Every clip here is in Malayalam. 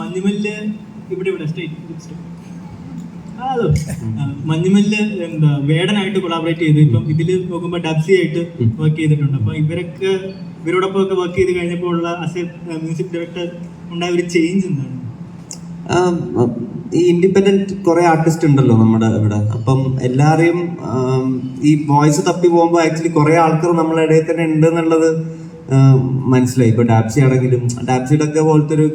മഞ്ഞുമല്ല് ഇവിടെ ഇവിടെ സ്റ്റേറ്റ് അതോ മഞ്ഞുമല്ല് എന്താ വേടനായിട്ട് കൊളാബറേറ്റ് ചെയ്ത്. ഇപ്പം ഇതിൽ നോക്കുമ്പോൾ ഡബ്സി ആയിട്ട് വർക്ക് ചെയ്തിട്ടുണ്ട്. അപ്പൊ ഇവരൊക്കെ ഇവരോടൊപ്പം ഒക്കെ വർക്ക് ചെയ്ത് കഴിഞ്ഞപ്പോൾ ഉള്ള അസ് മ്യൂസിക് ഡയറക്ടർ ഉണ്ടായ ഒരു ചേഞ്ച് എന്താണ്? ഈ ഇൻഡിപെൻഡന്റ് കുറെ ആർട്ടിസ്റ്റ് ഉണ്ടല്ലോ നമ്മുടെ ഇവിടെ. അപ്പം എല്ലാവരെയും ഈ വോയിസ് തപ്പി പോകുമ്പോൾ ആക്ച്വലി കുറെ ആൾക്കാർ നമ്മളെ ഇടയിൽ തന്നെ ഉണ്ട് എന്നുള്ളത് മനസ്സിലായി. ഇപ്പൊ ഡാപ്സി ആണെങ്കിലും ഡാപ്സിയുടെ ഒക്കെ പോലത്തെ ഒരു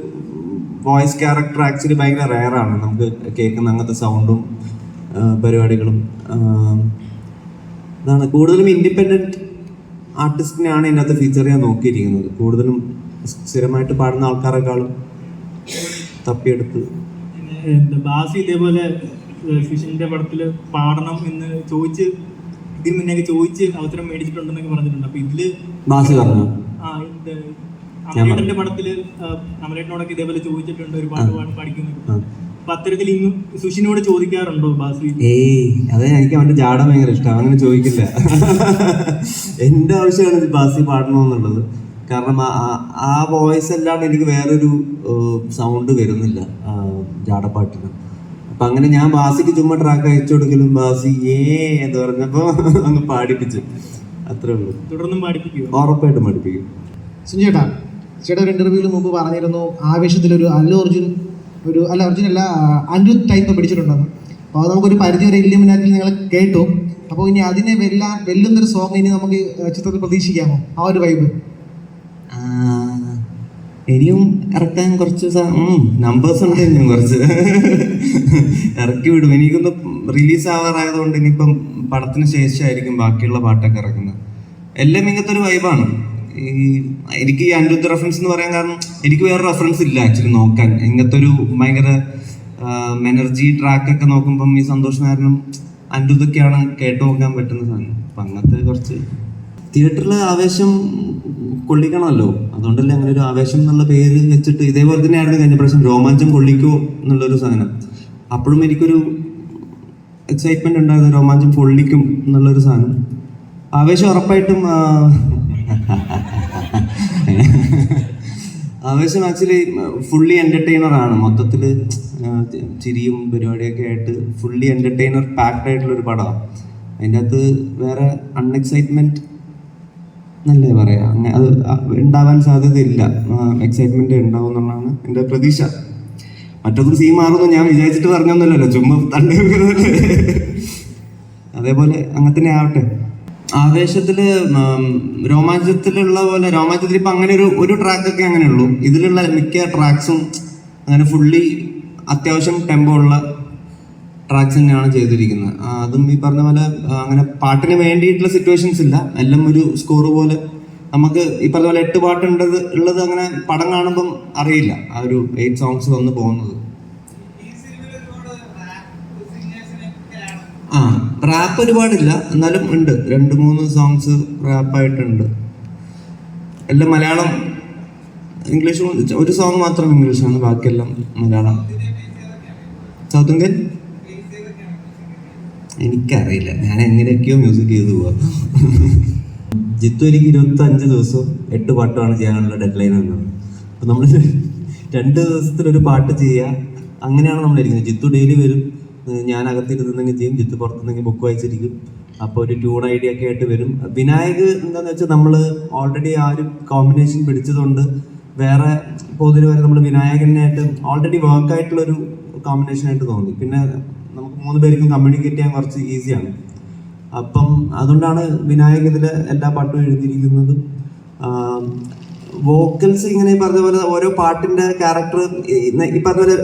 വോയിസ് ക്യാരക്ടർ ആക്ച്വലി ഭയങ്കര റയർ ആണ്. നമുക്ക് കേൾക്കുന്ന അങ്ങനത്തെ സൗണ്ടും പരിപാടികളും ഇതാണ്. കൂടുതലും ഇൻഡിപെൻഡന്റ് ആർട്ടിസ്റ്റിനെയാണ് ഇതിനകത്ത് ഫീച്ചർ ചെയ്യാൻ നോക്കിയിരിക്കുന്നത്. കൂടുതലും സ്ഥിരമായിട്ട് പാടുന്ന ആൾക്കാരെക്കാളും തപ്പിയെടുത്ത്. ബാസി ഇതേപോലെ ഫിഷിന്റെ പടത്തിൽ പാടണം എന്ന് ചോദിച്ച് ഇതിന് മുന്നേ ചോദിച്ച് അവസരം മേടിച്ചിട്ടുണ്ടെന്നൊക്കെ പറഞ്ഞിട്ടുണ്ട്. അപ്പൊ ഇതിൽ ബാസി പറഞ്ഞു? ആ അമലേട്ടന്റെ പടത്തിൽ അമലേട്ടനോടൊക്കെ ഇതേപോലെ ചോദിച്ചിട്ടുണ്ട് ഒരു പാട്ട് പാടി പഠിക്കുന്നു. അപ്പൊ അത്തരത്തിൽ ഇന്ന് സുഷിനോട് ചോദിക്കാറുണ്ടോ ബാസി ഏയ് അതെ എനിക്ക് അവന്റെ ജാട ഭയങ്കര ഇഷ്ടം. അങ്ങനെ ചോദിക്കില്ല. എന്റെ ആവശ്യമാണ് ബാസി പാടണമെന്നുള്ളത് കാരണം ആ- വോയിസ് അല്ലാണ്ട് എനിക്ക് വേറൊരു സൗണ്ട് വരുന്നില്ല ജാടപ്പാട്ടിന്. അപ്പൊ അങ്ങനെ ഞാൻ ബാസിക്ക് ചുമ്മാ ട്രാക്ക് അയച്ചു കൊടുക്കലും ബാസി ഏ എന്ന് പറഞ്ഞപ്പോ അങ്ങ് പാടിപ്പിച്ചു. അത്രേ ഉള്ളൂ. തുടർന്നും പാടിപ്പിക്കും ഉറപ്പായിട്ടും പഠിപ്പിക്കും സുഞ്ചേട്ടാ ചേട്ടാ ഒരു ഇന്റർവ്യൂവിൽ മുമ്പ് പറഞ്ഞിരുന്നു ആവേശത്തിൽ ഒരു അല്ലു അർജുൻ ഒരു അല്ല അർജുൻ അല്ല അഞ്ചു ടൈപ്പ് പിടിച്ചിട്ടുണ്ടെന്ന് അപ്പോൾ നമുക്കൊരു പരിധി വരെ ഇല്ലിമിനാറ്റിൽ നിങ്ങൾ കേട്ടു. അപ്പോൾ ഇനി അതിനെ വെല്ലാൻ വെല്ലുന്നൊരു സോങ് ഇനി നമുക്ക് ചിത്രത്തിൽ പ്രതീക്ഷിക്കാമോ? ആ ഒരു വൈബ് ഇനിയും ഇറക്കാൻ കുറച്ച് നമ്പേഴ്സ് ഉണ്ട് ഇനിയും കുറച്ച്. ഇറക്കി വിടും. എനിക്കൊന്ന് റിലീസ് ആവാറായതുകൊണ്ട് ഇനിയിപ്പം പടത്തിന് ശേഷമായിരിക്കും ബാക്കിയുള്ള പാട്ടൊക്കെ ഇറക്കുന്നത്. എല്ലാം ഇങ്ങനത്തെ ഒരു വൈബാണ് ഈ എനിക്ക് ഈ അനിരുദ്ധ റെഫറൻസ് എന്ന് പറയാൻ കാരണം എനിക്ക് വേറെ റെഫറൻസ് ഇല്ല ആക്ച്വലി നോക്കാൻ. ഇങ്ങനത്തെ ഒരു ഭയങ്കര എനർജി ട്രാക്കൊക്കെ നോക്കുമ്പം ഈ സന്തോഷ് നാരനും അനിരുദ്ധൊക്കെയാണ് കേട്ടു നോക്കാൻ പറ്റുന്ന സാധനം. അപ്പം അങ്ങനത്തെ കുറച്ച് തിയേറ്ററിൽ ആവേശം കൊള്ളിക്കണമല്ലോ. അതുകൊണ്ടല്ലേ അങ്ങനെ ഒരു ആവേശം എന്നുള്ള പേര് വെച്ചിട്ട് ഇതേപോലെ തന്നെയായിരുന്നു കഴിഞ്ഞ പ്രാവശ്യം രോമാഞ്ചം കൊള്ളിക്കോ എന്നുള്ളൊരു സാധനം. അപ്പോഴും എനിക്കൊരു എക്സൈറ്റ്മെന്റ് ഉണ്ടായിരുന്നു രോമാഞ്ചം പൊള്ളിക്കും എന്നുള്ളൊരു സാധനം. ആവേശം ഉറപ്പായിട്ടും ആവേശം ആക്ച്വലി ഫുള്ളി എന്റർടൈനർ ആണ്. മൊത്തത്തിൽ ചിരിയും പരിപാടിയൊക്കെ ആയിട്ട് ഫുള്ളി എന്റർടൈനർ പാക്ഡ് ആയിട്ടുള്ള ഒരു പടമാണ് അതിന്റെ അകത്ത് വേറെ അൺഎക്സൈറ്റ്മെന്റ് എന്നല്ലേ പറയാ? അത് ഉണ്ടാവാൻ സാധ്യതയില്ല. എക്സൈറ്റ്മെന്റ് ഉണ്ടാവും എന്നുള്ളതാണ് എന്റെ പ്രതീക്ഷ. മറ്റൊന്നും സീൻ മാറുന്നു ഞാൻ വിചാരിച്ചിട്ട് പറഞ്ഞൊന്നുമല്ലല്ലോ. ചുമ്മാ തള്ളി. അതേപോലെ അങ്ങനെ തന്നെ ആവട്ടെ. ആവേശത്തിൽ രോമാഞ്ചത്തിലുള്ള പോലെ രോമാഞ്ചത്തിൽ ഇപ്പൊ അങ്ങനെ ഒരു ഒരു ട്രാക്കൊക്കെ അങ്ങനെ ഉള്ളൂ. ഇതിലുള്ള മിക്ക ട്രാക്സും അങ്ങനെ ഫുള്ളി അത്യാവശ്യം ടെമ്പോ ഉള്ള ട്രാക്സ് തന്നെയാണ് ചെയ്തിരിക്കുന്നത്. അതും ഈ പറഞ്ഞ പോലെ അങ്ങനെ പാട്ടിന് വേണ്ടിയിട്ടുള്ള സിറ്റുവേഷൻസ് ഇല്ല. എല്ലാം ഒരു സ്കോർ പോലെ നമുക്ക് ഈ പറഞ്ഞ പോലെ എട്ട് പാട്ടുണ്ടത് ഉള്ളത് അങ്ങനെ പടം കാണുമ്പം അറിയില്ല. ആ ഒരു എയ്റ്റ് സോങ്സ് വന്ന് പോകുന്നത്. ആ റാപ്പ് ഒരുപാടില്ല. എന്നാലും ഉണ്ട്. രണ്ട് മൂന്ന് സോങ്സ് റാപ്പായിട്ടുണ്ട് എല്ലാം മലയാളം ഇംഗ്ലീഷ് ഒരു സോങ് മാത്രം ഇംഗ്ലീഷാണ് ബാക്കിയെല്ലാം മലയാളം. സൗത്ത് ഇന്ത്യൻ എനിക്കറിയില്ല. ഞാൻ എങ്ങനെയൊക്കെയോ മ്യൂസിക് ചെയ്തു പോവാ. ജിത്തു എനിക്ക് ഇരുപത്തി അഞ്ച് ദിവസവും എട്ട് പാട്ടാണ് ചെയ്യാനുള്ള ഡെഡ് ലൈൻ എന്നാണ് അപ്പൊ നമ്മൾ രണ്ട് ദിവസത്തിലൊരു പാട്ട് ചെയ്യുക അങ്ങനെയാണ് നമ്മളിരിക്കുന്നത് ജിത്തു ഡെയിലി വരും. ഞാൻ അകത്തിരുന്നെങ്കിൽ ചെയ്യും ജിത്ത് പുറത്തുനിന്നെങ്കിൽ ബുക്ക് വായിച്ചിരിക്കും. അപ്പോൾ ഒരു ട്യൂൺ ഐഡിയ ഒക്കെ ആയിട്ട് വരും. വിനായക് എന്താന്ന് വെച്ചാൽ നമ്മൾ ഓൾറെഡി ആ ഒരു കോമ്പിനേഷൻ പിടിച്ചതുകൊണ്ട് വേറെ പൊതുവെ വരെ നമ്മൾ വിനായകനായിട്ട് ഓൾറെഡി വർക്ക് ആയിട്ടുള്ള ഒരു കോമ്പിനേഷൻ ആയിട്ട് തോന്നി. പിന്നെ നമുക്ക് മൂന്ന് പേർക്കും കമ്മ്യൂണിക്കേറ്റ് ചെയ്യാൻ കുറച്ച് ഈസിയാണ് അപ്പം അതുകൊണ്ടാണ് വിനായക് ഇതിൽ എല്ലാ പാട്ടും എഴുതിയിരിക്കുന്നതും. വോക്കൽസ് ഇങ്ങനെ പറഞ്ഞ പോലെ ഓരോ പാട്ടിന്റെ ക്യാരക്ടർ ഈ പറഞ്ഞ പോലെ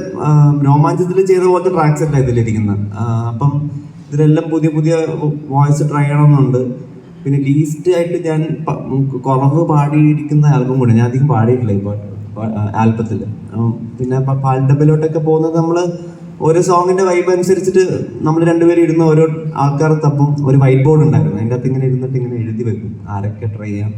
രോമാഞ്ചത്തിൽ ചെയ്ത പോലത്തെ ട്രാക്സ് അല്ല ഇതിലിരിക്കുന്നത്? അപ്പം ഇതിലെല്ലാം പുതിയ പുതിയ വോയിസ് ട്രൈ ചെയ്യണമെന്നുണ്ട്. പിന്നെ ലീസ്റ്റ് ആയിട്ട് ഞാൻ കുറവ് പാടിയിരിക്കുന്ന ആൽബം കൂടെ ഞാൻ അധികം പാടിയിട്ടില്ല ഇപ്പോൾ ആൽബത്തിൽ പിന്നെ പാൽഡബിലോട്ടൊക്കെ പോകുന്നത് നമ്മൾ ഓരോ സോങ്ങിന്റെ വൈബ് അനുസരിച്ചിട്ട് നമ്മൾ രണ്ടുപേരും ഇരുന്ന് ഓരോ ആൾക്കാർ തപ്പും ഒരു വൈറ്റ് ബോർഡ് ഉണ്ടായിരുന്നു. അതിന്റെ അകത്ത് ഇങ്ങനെ ഇരുന്നിട്ട് ഇങ്ങനെ എഴുതി വെക്കും. ആരൊക്കെ ട്രൈ ചെയ്യാം?